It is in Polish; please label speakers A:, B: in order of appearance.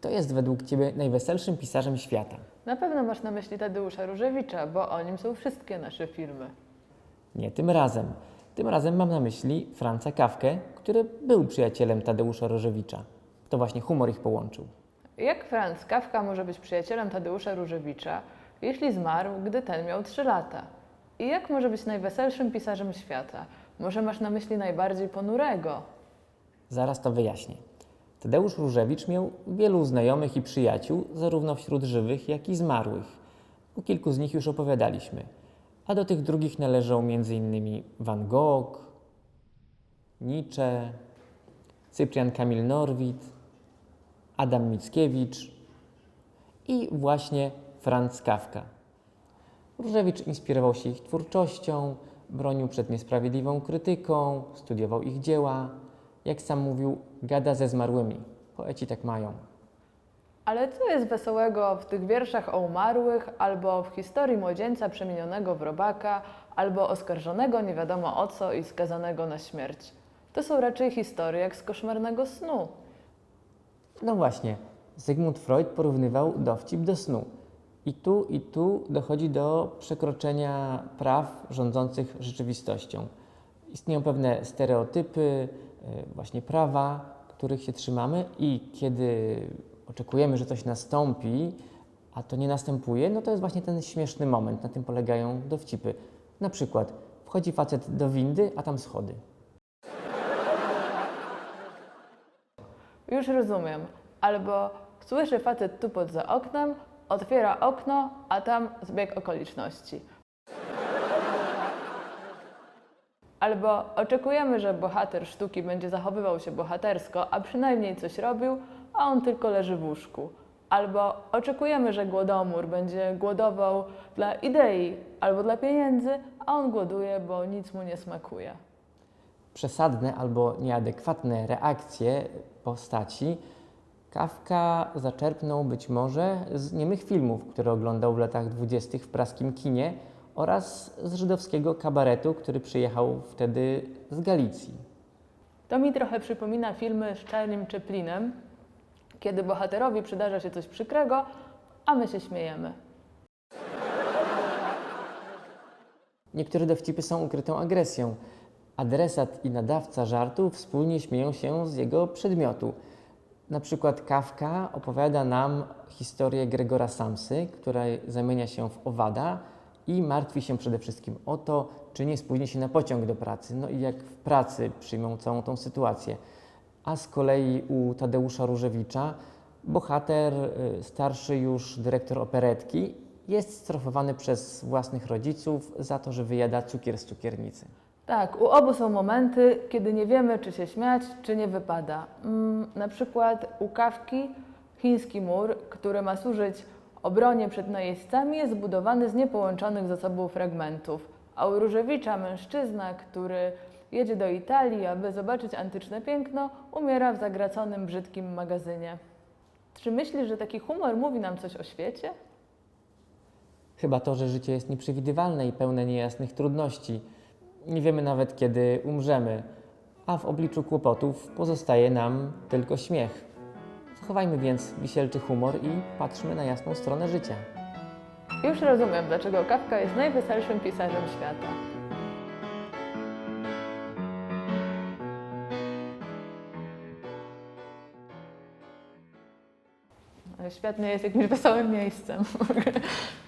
A: Kto jest według Ciebie najweselszym pisarzem świata?
B: Na pewno masz na myśli Tadeusza Różewicza, bo o nim są wszystkie nasze filmy.
A: Nie tym razem. Tym razem mam na myśli Franza Kawkę, który był przyjacielem Tadeusza Rożewicza. To właśnie humor ich połączył.
B: Jak Franz Kafka może być przyjacielem Tadeusza Różewicza, jeśli zmarł, gdy ten miał 3 lata? I jak może być najweselszym pisarzem świata? Może masz na myśli najbardziej ponurego?
A: Zaraz to wyjaśnię. Tadeusz Różewicz miał wielu znajomych i przyjaciół, zarówno wśród żywych, jak i zmarłych. O kilku z nich już opowiadaliśmy. A do tych drugich należą m.in. Van Gogh, Nietzsche, Cyprian Kamil Norwid, Adam Mickiewicz i właśnie Franz Kafka. Różewicz inspirował się ich twórczością, bronił przed niesprawiedliwą krytyką, studiował ich dzieła. Jak sam mówił, gada ze zmarłymi. Poeci tak mają.
B: Ale co jest wesołego w tych wierszach o umarłych, albo w historii młodzieńca przemienionego w robaka, albo oskarżonego nie wiadomo o co i skazanego na śmierć? To są raczej historie jak z koszmarnego snu.
A: No właśnie, Zygmunt Freud porównywał dowcip do snu. I tu, i tu dochodzi do przekroczenia praw rządzących rzeczywistością. Istnieją pewne stereotypy, właśnie prawa, których się trzymamy, i kiedy oczekujemy, że coś nastąpi, a to nie następuje, no to jest właśnie ten śmieszny moment. Na tym polegają dowcipy. Na przykład wchodzi facet do windy, a tam schody.
B: Już rozumiem. Albo słyszy facet tupot za oknem, otwiera okno, a tam zbieg okoliczności. Albo oczekujemy, że bohater sztuki będzie zachowywał się bohatersko, a przynajmniej coś robił, a on tylko leży w łóżku. Albo oczekujemy, że głodomór będzie głodował dla idei albo dla pieniędzy, a on głoduje, bo nic mu nie smakuje.
A: przesadne albo nieadekwatne reakcje postaci, Kafka zaczerpnął być może z niemych filmów, które oglądał w latach dwudziestych w praskim kinie oraz z żydowskiego kabaretu, który przyjechał wtedy z Galicji.
B: To mi trochę przypomina filmy z Charliem Chaplinem, kiedy bohaterowi przydarza się coś przykrego, a my się śmiejemy.
A: Niektóre dowcipy są ukrytą agresją. Adresat i nadawca żartu wspólnie śmieją się z jego przedmiotu. Na przykład Kafka opowiada nam historię Gregora Samsy, która zamienia się w owada i martwi się przede wszystkim o to, czy nie spóźni się na pociąg do pracy, no i jak w pracy przyjmą całą tą sytuację. A z kolei u Tadeusza Różewicza bohater, y, starszy już dyrektor operetki, jest strofowany przez własnych rodziców za to, że wyjada cukier z cukiernicy.
B: Tak, u obu są momenty, kiedy nie wiemy, czy się śmiać, czy nie wypada. Mm, na przykład u Kawki chiński mur, który ma służyć obronie przed najeźdźcami, jest zbudowany z niepołączonych ze sobą fragmentów. A u Różewicza mężczyzna, który jedzie do Italii, aby zobaczyć antyczne piękno, umiera w zagraconym, brzydkim magazynie. Czy myślisz, że taki humor mówi nam coś o świecie?
A: Chyba to, że życie jest nieprzewidywalne i pełne niejasnych trudności. Nie wiemy nawet, kiedy umrzemy, a w obliczu kłopotów pozostaje nam tylko śmiech. Zachowajmy więc wisielczy humor i patrzmy na jasną stronę życia.
B: Już rozumiem, dlaczego Kawka jest najweselszym pisarzem świata. Świat nie jest jakimś wesołym miejscem.